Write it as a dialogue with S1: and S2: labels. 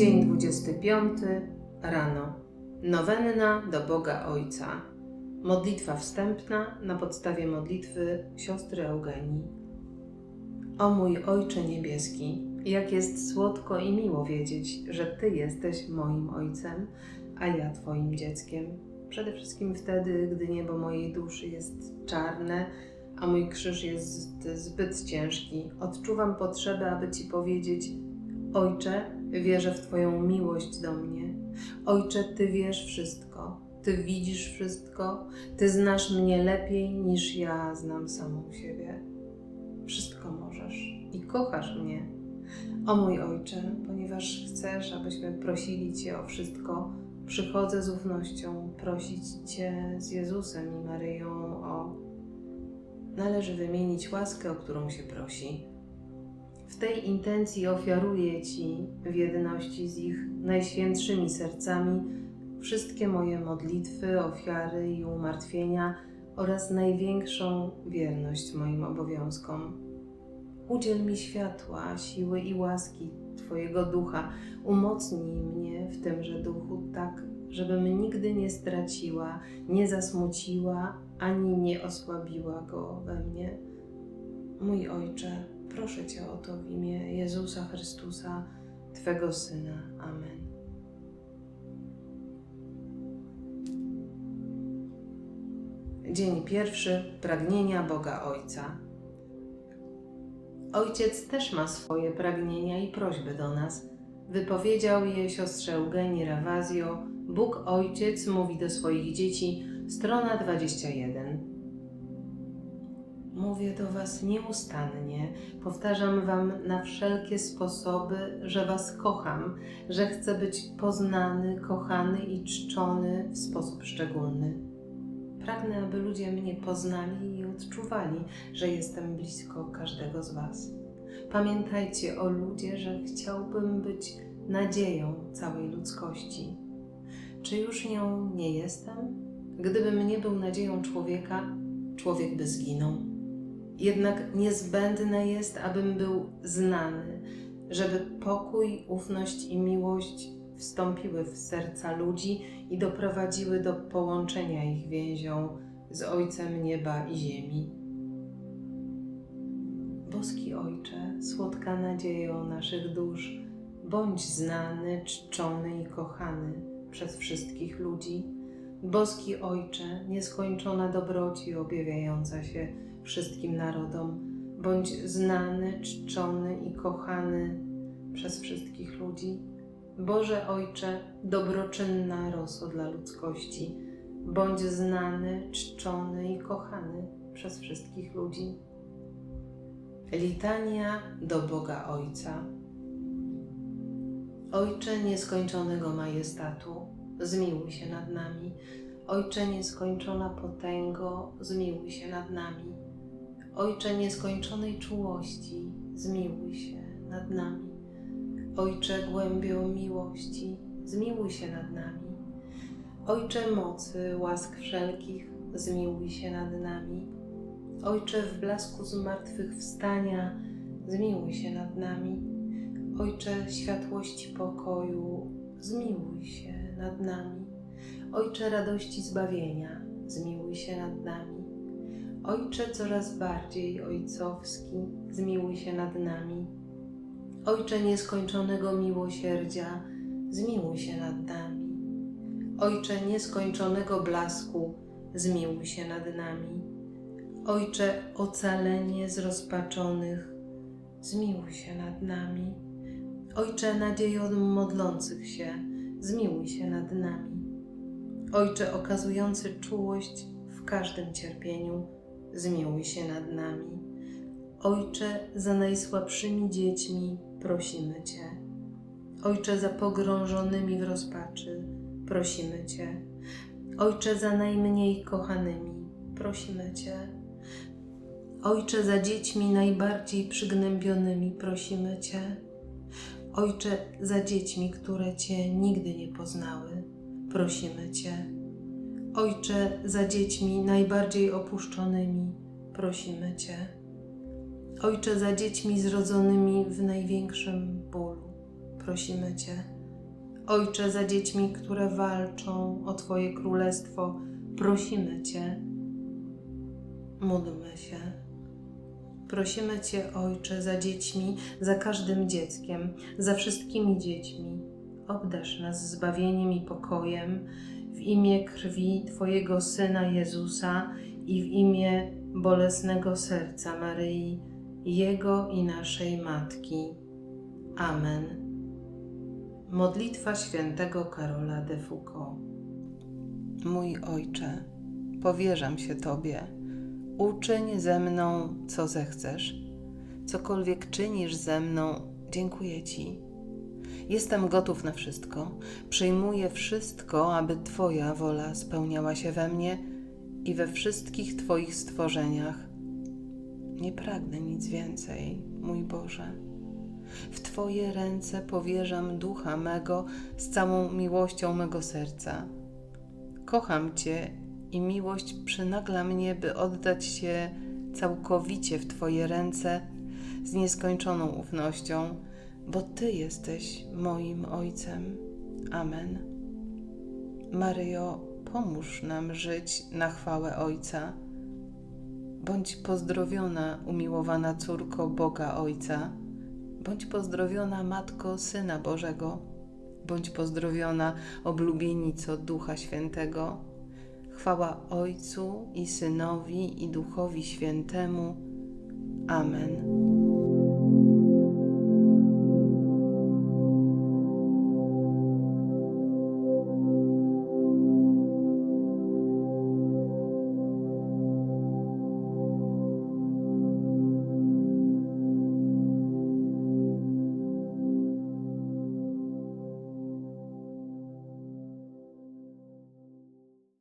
S1: Dzień 25 rano. Nowenna do Boga Ojca. Modlitwa wstępna na podstawie modlitwy siostry Eugenii. O mój Ojcze Niebieski, jak jest słodko i miło wiedzieć, że Ty jesteś moim Ojcem, a ja Twoim dzieckiem. Przede wszystkim wtedy, gdy niebo mojej duszy jest czarne, a mój krzyż jest zbyt ciężki. Odczuwam potrzebę, aby Ci powiedzieć: Ojcze, wierzę w Twoją miłość do mnie. Ojcze, Ty wiesz wszystko, Ty widzisz wszystko, Ty znasz mnie lepiej niż ja znam samą siebie. Wszystko możesz i kochasz mnie. O mój Ojcze, ponieważ chcesz, abyśmy prosili Cię o wszystko, przychodzę z ufnością prosić Cię z Jezusem i Maryją o. Należy wymienić łaskę, o którą się prosi. W tej intencji ofiaruję Ci w jedności z ich najświętszymi sercami wszystkie moje modlitwy, ofiary i umartwienia oraz największą wierność moim obowiązkom. Udziel mi światła, siły i łaski Twojego ducha, umocnij mnie w tymże duchu tak, żebym nigdy nie straciła, nie zasmuciła ani nie osłabiła go we mnie. Mój Ojcze, proszę Cię o to w imię Jezusa Chrystusa, Twego Syna. Amen. Dzień pierwszy pragnienia Boga Ojca. Ojciec też ma swoje pragnienia i prośby do nas. Wypowiedział je siostrze Eugenii Ravazio. Bóg Ojciec mówi do swoich dzieci, strona 21. Mówię do Was nieustannie, powtarzam Wam na wszelkie sposoby, że Was kocham, że chcę być poznany, kochany i czczony w sposób szczególny. Pragnę, aby ludzie mnie poznali i odczuwali, że jestem blisko każdego z Was. Pamiętajcie o ludzie, że chciałbym być nadzieją całej ludzkości. Czy już nią nie jestem? Gdybym nie był nadzieją człowieka, człowiek by zginął. Jednak niezbędne jest, abym był znany, żeby pokój, ufność i miłość wstąpiły w serca ludzi i doprowadziły do połączenia ich więzią z Ojcem nieba i ziemi. Boski Ojcze, słodka nadziejo naszych dusz, bądź znany, czczony i kochany przez wszystkich ludzi. Boski Ojcze, nieskończona dobroci objawiająca się wszystkim narodom, bądź znany, czczony i kochany przez wszystkich ludzi. Boże Ojcze, dobroczynna roso dla ludzkości, bądź znany, czczony i kochany przez wszystkich ludzi. Litania do Boga Ojca. Ojcze nieskończonego majestatu, zmiłuj się nad nami. Ojcze nieskończona potęgo, zmiłuj się nad nami. Ojcze nieskończonej czułości, zmiłuj się nad nami. Ojcze głębią miłości, zmiłuj się nad nami. Ojcze mocy, łask wszelkich, zmiłuj się nad nami. Ojcze w blasku zmartwychwstania, zmiłuj się nad nami. Ojcze światłości pokoju, zmiłuj się nad nami. Ojcze radości zbawienia, zmiłuj się nad nami. Ojcze coraz bardziej ojcowski, zmiłuj się nad nami. Ojcze nieskończonego miłosierdzia, zmiłuj się nad nami. Ojcze nieskończonego blasku, zmiłuj się nad nami. Ojcze ocalenie zrozpaczonych, zmiłuj się nad nami. Ojcze nadziejo modlących się, zmiłuj się nad nami. Ojcze okazujący czułość w każdym cierpieniu, zmiłuj się nad nami. Ojcze za najsłabszymi dziećmi, prosimy Cię. Ojcze za pogrążonymi w rozpaczy, prosimy Cię. Ojcze za najmniej kochanymi, prosimy Cię. Ojcze za dziećmi najbardziej przygnębionymi, prosimy Cię. Ojcze za dziećmi, które Cię nigdy nie poznały, prosimy Cię. Ojcze za dziećmi najbardziej opuszczonymi, prosimy Cię. Ojcze za dziećmi zrodzonymi w największym bólu, prosimy Cię. Ojcze, za dziećmi, które walczą o Twoje królestwo, prosimy Cię. Módlmy się. Prosimy Cię, Ojcze, za dziećmi, za każdym dzieckiem, za wszystkimi dziećmi. Obdarz nas zbawieniem i pokojem w imię krwi Twojego Syna Jezusa i w imię bolesnego serca Maryi, Jego i naszej Matki. Amen. Modlitwa świętego Karola de Foucault. Mój Ojcze, powierzam się Tobie. Uczyń ze mną, co zechcesz. Cokolwiek czynisz ze mną, dziękuję Ci. Jestem gotów na wszystko. Przyjmuję wszystko, aby Twoja wola spełniała się we mnie i we wszystkich Twoich stworzeniach. Nie pragnę nic więcej, mój Boże. W Twoje ręce powierzam ducha mego z całą miłością mego serca. Kocham Cię i miłość przynagla mnie, by oddać się całkowicie w Twoje ręce z nieskończoną ufnością, bo Ty jesteś moim Ojcem. Amen. Maryjo, pomóż nam żyć na chwałę Ojca. Bądź pozdrowiona, umiłowana córko Boga Ojca. Bądź pozdrowiona, Matko Syna Bożego. Bądź pozdrowiona, oblubienico Ducha Świętego. Chwała Ojcu i Synowi i Duchowi Świętemu. Amen.